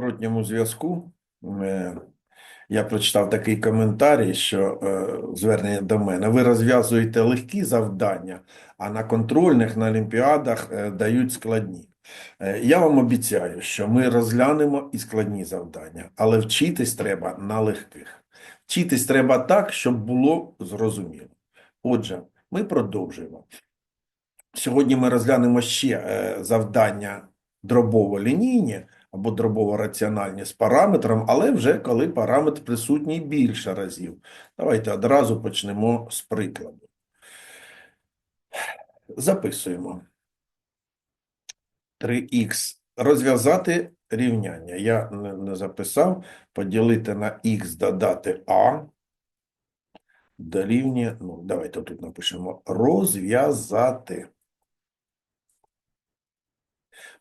зворотньому зв'язку е, я прочитав такий коментарій, що е, звернення до мене. Ви розв'язуєте легкі завдання, а на контрольних, на олімпіадах е, дають складні. Я вам обіцяю, що ми розглянемо і складні завдання, але вчитись треба на легких. Вчитись треба так, щоб було зрозуміло. Отже, ми продовжуємо. Сьогодні ми розглянемо ще завдання дробово-лінійні або дробово-раціональні з параметром, але вже коли параметр присутній більше разів. Давайте одразу почнемо з прикладу. Записуємо. 3х. Розв'язати рівняння. Я не записав. Поділити на х додати а. Дорівнює, ну, давайте тут напишемо розв'язати.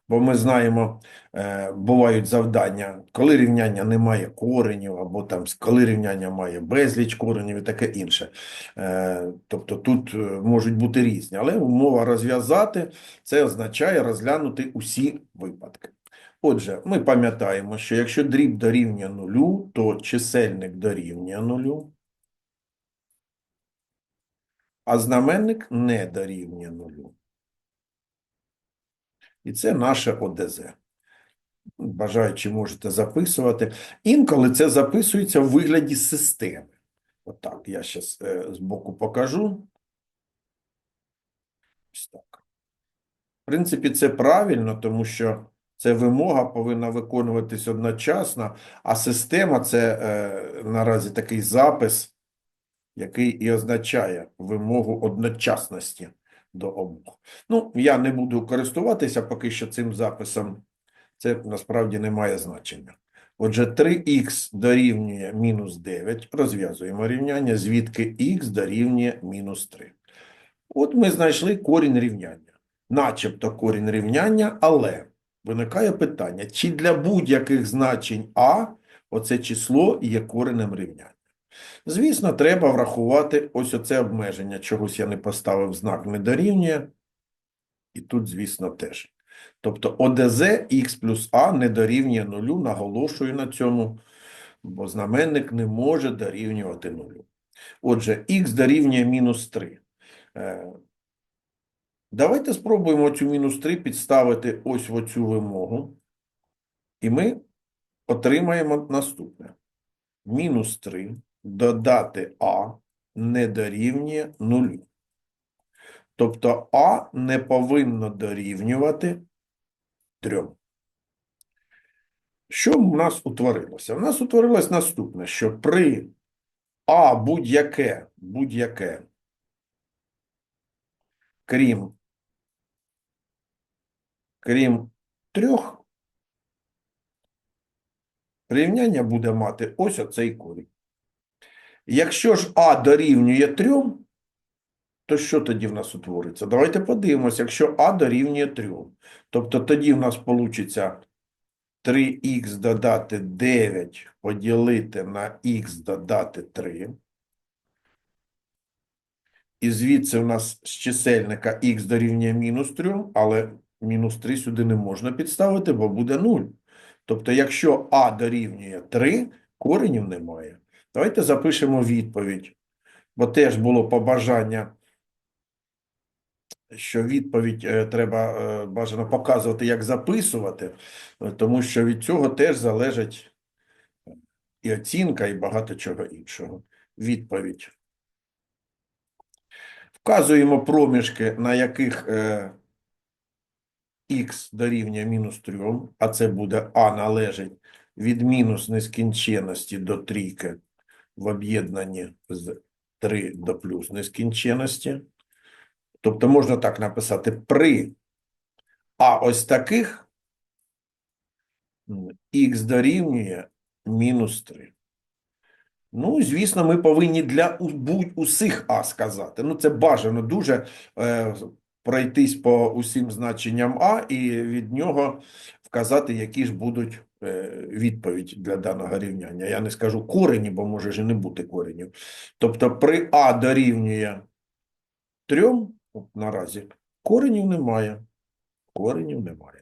Бо ми знаємо, е, бувають завдання, коли рівняння не має коренів, або там, коли рівняння має безліч коренів і таке інше. Е, тобто тут е, можуть бути різні. Але умова розв'язати це означає розглянути усі випадки. Отже, ми пам'ятаємо, що якщо дріб дорівнює нулю, то чисельник дорівнює нулю, а знаменник не дорівнює нулю. І це наше ОДЗ. Бажаючи, можете записувати. Інколи це записується в вигляді системи. Отак, я зараз збоку покажу. Ось так. В принципі, це правильно, тому що це вимога повинна виконуватись одночасно, а система це е, наразі такий запис, який і означає вимогу одночасності до обох. Ну, я не буду користуватися поки що цим записом. Це насправді не має значення. Отже, 3х дорівнює мінус 9. Розв'язуємо рівняння, звідки х дорівнює мінус 3. От ми знайшли корінь рівняння. Начебто корінь рівняння, але виникає питання, чи для будь-яких значень а оце число є коренем рівняння. Звісно, треба врахувати ось оце обмеження. Чогось я не поставив знак не дорівнює. І тут, звісно, теж. Тобто ОДЗ х плюс А не дорівнює нулю, наголошую на цьому, бо знаменник не може дорівнювати нулю. Отже, х дорівнює мінус 3. Е, Давайте спробуємо цю мінус 3 підставити ось в оцю вимогу, і ми отримаємо наступне. Мінус 3 додати А не дорівнює нулю. Тобто А не повинно дорівнювати 3. Що в нас утворилося? У нас утворилось наступне, що при А будь-яке, будь-яке, крім, крім трьох, рівняння буде мати ось оцей корінь. Якщо ж А дорівнює 3, то що тоді в нас утвориться? Давайте подивимося, якщо А дорівнює 3. Тобто тоді в нас вийде 3х додати 9 поділити на х додати 3. І звідси у нас з чисельника х дорівнює мінус 3, але мінус 3 сюди не можна підставити, бо буде 0. Тобто, якщо А дорівнює 3, коренів немає. Давайте запишемо відповідь, бо теж було побажання, що відповідь е, треба е, бажано показувати, як записувати, е, тому що від цього теж залежить і оцінка, і багато чого іншого. Відповідь. Вказуємо проміжки, на яких х дорівнює мінус 3, а це буде а належить від мінус нескінченності до трійки в об'єднанні з 3 до плюс нескінченності. Тобто можна так написати при а ось таких х дорівнює мінус 3. Ну, звісно, ми повинні для будь усіх а сказати. Ну, це бажано дуже е, пройтись по усім значенням а і від нього вказати, які ж будуть відповідь для даного рівняння. Я не скажу корені, бо може ж і не бути коренів. Тобто при а дорівнює 3, от наразі, коренів немає. Коренів немає.